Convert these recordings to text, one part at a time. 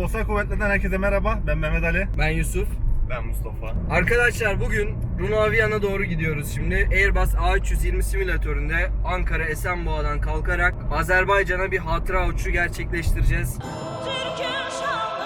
Sosyal kuvvetlerden herkese merhaba. Ben Mehmet Ali. Ben Yusuf. Ben Mustafa. Arkadaşlar bugün Runaviyan'a doğru gidiyoruz şimdi. Airbus A320 simülatöründe Ankara Esenboğa'dan kalkarak Azerbaycan'a bir hatıra uçuşu gerçekleştireceğiz. Türk'ün şanlı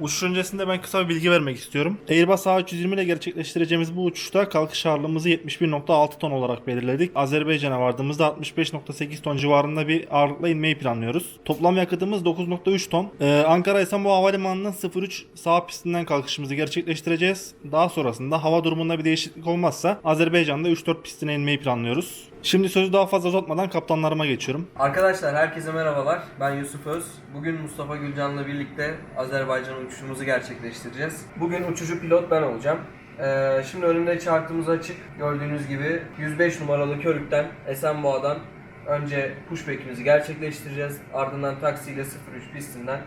Uçuş öncesinde ben kısa bir bilgi vermek istiyorum. Airbus A320 ile gerçekleştireceğimiz bu uçuşta kalkış ağırlığımızı 71.6 ton olarak belirledik. Azerbaycan'a vardığımızda 65.8 ton civarında bir ağırlıkla inmeyi planlıyoruz. Toplam yakıtımız 9.3 ton. Ee, Ankara Esenboğa Havalimanı'nın 03 sağ pistinden kalkışımızı gerçekleştireceğiz. Daha sonrasında hava durumunda bir değişiklik olmazsa Azerbaycan'da 3-4 pistine inmeyi planlıyoruz. Şimdi sözü daha fazla uzatmadan kaptanlarıma geçiyorum. Arkadaşlar herkese merhabalar. Ben Yusuf Öz. Bugün Mustafa Gülcan'la birlikte Azerbaycan uçuşumuzu gerçekleştireceğiz. Bugün uçucu pilot ben olacağım. Ee, şimdi önümde chartımız açık. Gördüğünüz gibi 105 numaralı Körük'ten Esenboğa'dan önce pushback'imizi gerçekleştireceğiz. Ardından taksiyle 03 pistinden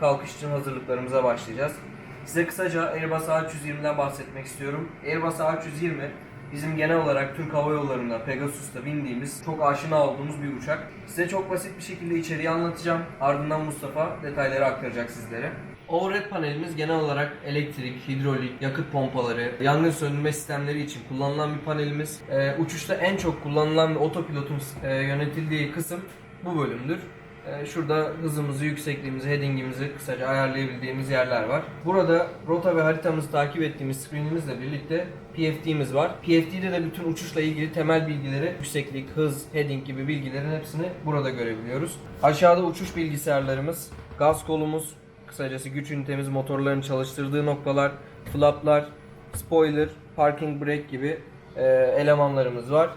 kalkış için hazırlıklarımıza başlayacağız. Size kısaca Airbus A320'den bahsetmek istiyorum. Airbus A320 bizim genel olarak Türk Hava Yolları'nda Pegasus'ta bindiğimiz çok aşina olduğumuz bir uçak. Size çok basit bir şekilde içeriği anlatacağım. Ardından Mustafa detayları aktaracak sizlere. Overhead panelimiz genel olarak elektrik, hidrolik, yakıt pompaları, yangın söndürme sistemleri için kullanılan bir panelimiz. Ee, uçuşta en çok kullanılan ve otopilotun e, yönetildiği kısım bu bölümdür. Ee, Şurada hızımızı, yüksekliğimizi, headingimizi kısaca ayarlayabildiğimiz yerler var. Burada rota ve haritamızı takip ettiğimiz screenimizle birlikte PFD'miz var. PFD'de de bütün uçuşla ilgili temel bilgileri, yükseklik, hız, heading gibi bilgilerin hepsini burada görebiliyoruz. Aşağıda uçuş bilgisayarlarımız, gaz kolumuz, kısacası güç ünitemiz, motorların çalıştırdığı noktalar, flaplar, spoiler, parking brake gibi e, elemanlarımız var.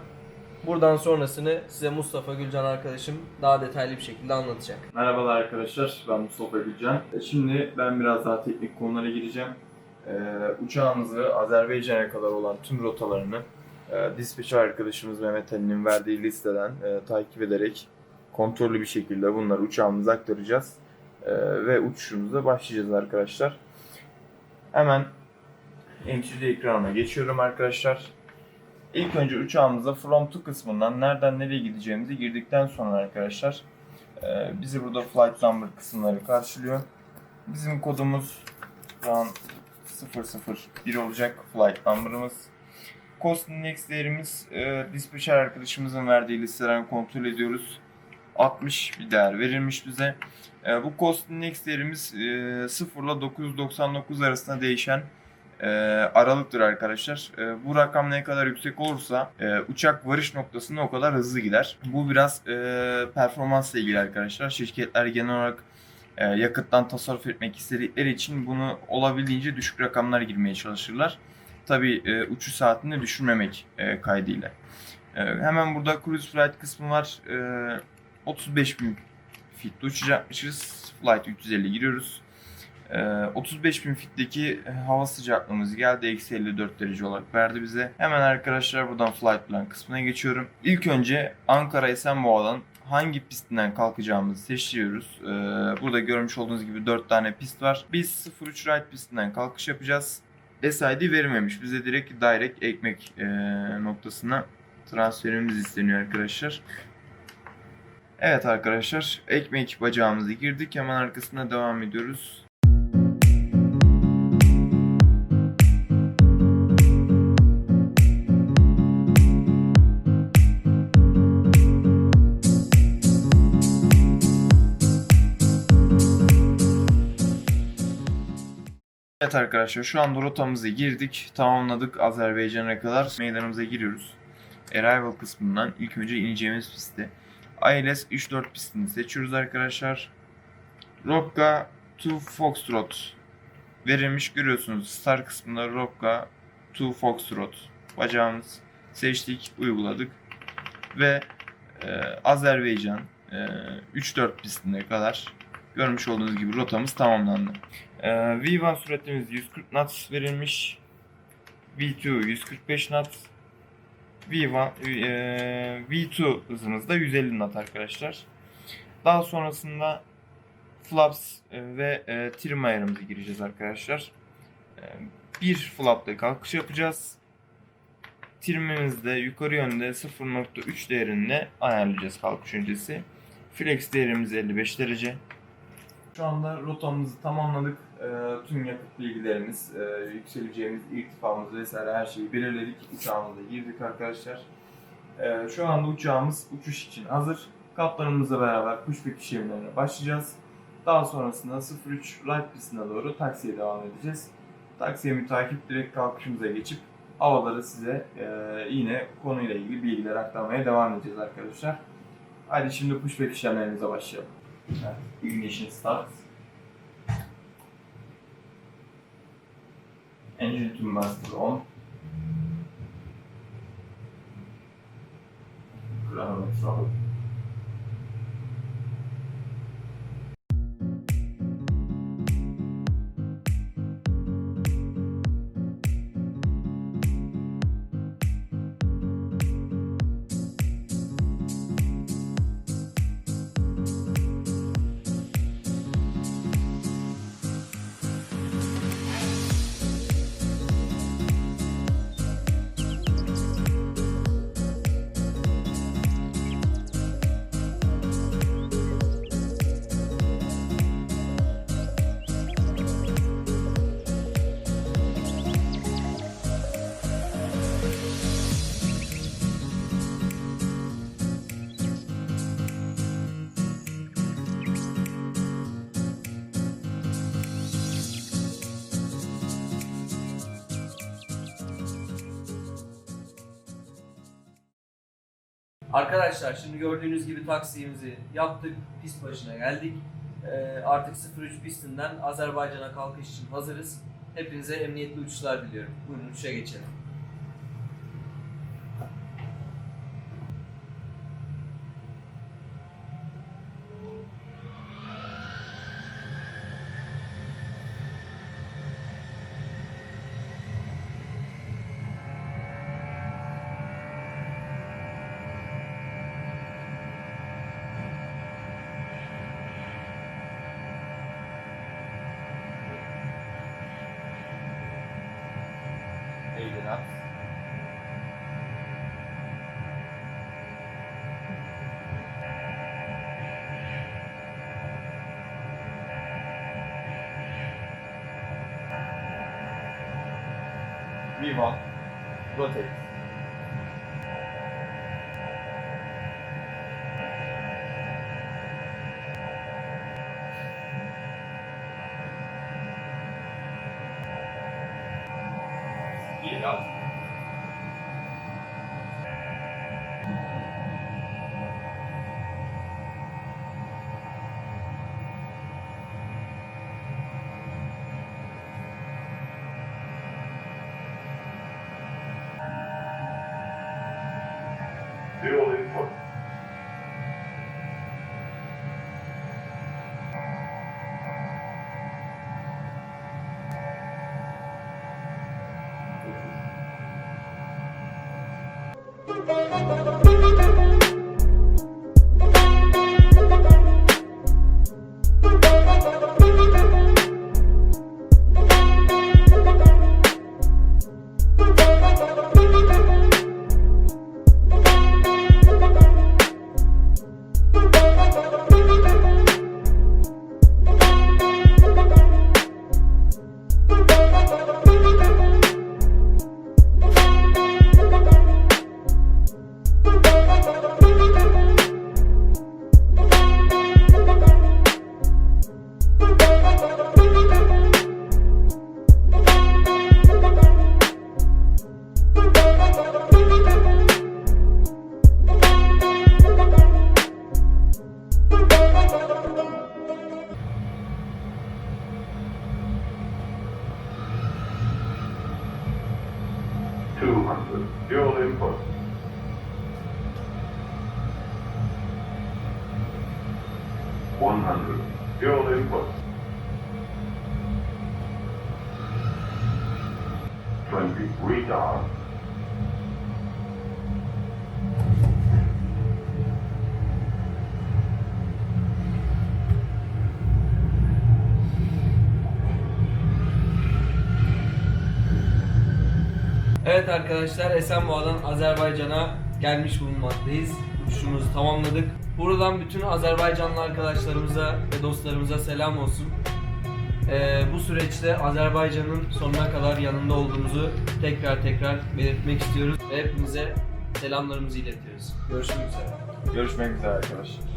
Buradan sonrasını size Mustafa Gülcan arkadaşım daha detaylı bir şekilde anlatacak. Merhabalar arkadaşlar, ben Mustafa Gülcan. E, Şimdi ben biraz daha teknik konulara gireceğim. Ee, uçağımızı Azerbaycan'a kadar olan tüm rotalarını e, dispatcher arkadaşımız Mehmet Ali'nin verdiği listeden e, takip ederek kontrollü bir şekilde bunları uçağımıza aktaracağız. E, ve uçuşumuza başlayacağız arkadaşlar. Hemen MQD ekranına geçiyorum arkadaşlar. İlk önce uçağımıza From to kısmından nereden nereye gideceğimizi girdikten sonra arkadaşlar ee, bizi burada flight number kısımları karşılıyor. Bizim kodumuz şu an 001 olacak flight number'ımız. Cost index değerimiz e, dispatcher arkadaşımızın verdiği listeden kontrol ediyoruz. 60 bir değer verilmiş bize. E, bu cost index değerimiz e, 0 ile 999 arasında değişen e, aralıktır arkadaşlar. E, bu rakam ne kadar yüksek olursa e, uçak varış noktasında o kadar hızlı gider. Bu biraz e, performansla ilgili arkadaşlar. Şirketler genel olarak e, yakıttan tasarruf etmek istedikleri için bunu olabildiğince düşük rakamlar girmeye çalışırlar. Tabi e, uçuş saatini düşürmemek e, kaydıyla. E, hemen burada cruise flight kısmı var. E, 35 bin feet uçacakmışız. Flight 350 giriyoruz. Ee, 35.000 fitteki hava sıcaklığımız geldi. Eksi 54 derece olarak verdi bize. Hemen arkadaşlar buradan flight plan kısmına geçiyorum. İlk önce Ankara Esenboğa'dan hangi pistinden kalkacağımızı seçiyoruz. Ee, burada görmüş olduğunuz gibi 4 tane pist var. Biz 03 right pistinden kalkış yapacağız. SID verilmemiş. Bize direkt direct ekmek e, noktasına transferimiz isteniyor arkadaşlar. Evet arkadaşlar ekmek bacağımızı girdik. Hemen arkasına devam ediyoruz. Evet arkadaşlar şu anda rotamıza girdik. Tamamladık Azerbaycan'a kadar. Meydanımıza giriyoruz. Arrival kısmından ilk önce ineceğimiz pisti. ILS 3-4 pistini seçiyoruz arkadaşlar. Rokka to Foxtrot verilmiş görüyorsunuz. Star kısmında Rokka to Foxtrot bacağımız seçtik, uyguladık ve e, Azerbaycan e, 3-4 pistine kadar görmüş olduğunuz gibi rotamız tamamlandı. Ee, V1 süratimiz 140 knots verilmiş. V2 145 knot. V1, e, V2 hızımız da 150 knot arkadaşlar. Daha sonrasında flaps e, ve e, trim ayarımızı gireceğiz arkadaşlar. E, bir flapla kalkış yapacağız. Trimimizi de yukarı yönde 0.3 değerinde ayarlayacağız kalkış öncesi. Flex değerimiz 55 derece. Şu anda rotamızı tamamladık. E, tüm yakıt bilgilerimiz, e, yükseleceğimiz irtifamız vesaire her şeyi belirledik. Uçağımıza girdik arkadaşlar. E, şu anda uçağımız uçuş için hazır. Kaptanımızla beraber pushback işlemlerine başlayacağız. Daha sonrasında 03 right pistine doğru taksiye devam edeceğiz. Taksiye mütakip direkt kalkışımıza geçip havaları size e, yine konuyla ilgili bilgiler aktarmaya devam edeceğiz arkadaşlar. Hadi şimdi pushback işlemlerimize başlayalım. Okay. Ignition starts. Engine to master on. Ground throttle. Arkadaşlar şimdi gördüğünüz gibi taksimizi yaptık. Pist başına geldik. Ee, artık 03 pistinden Azerbaycan'a kalkış için hazırız. Hepinize emniyetli uçuşlar diliyorum. Buyurun uçuşa geçelim. ます。Viva vocês! thank you. 200 dual input. One hundred dual input. Twenty retard. Evet arkadaşlar Esenboğa'dan Azerbaycan'a gelmiş bulunmaktayız. Uçuşumuzu tamamladık. Buradan bütün Azerbaycanlı arkadaşlarımıza ve dostlarımıza selam olsun. Ee, bu süreçte Azerbaycan'ın sonuna kadar yanında olduğumuzu tekrar tekrar belirtmek istiyoruz. Ve hepinize selamlarımızı iletiyoruz. Görüşmek üzere. Görüşmek üzere arkadaşlar.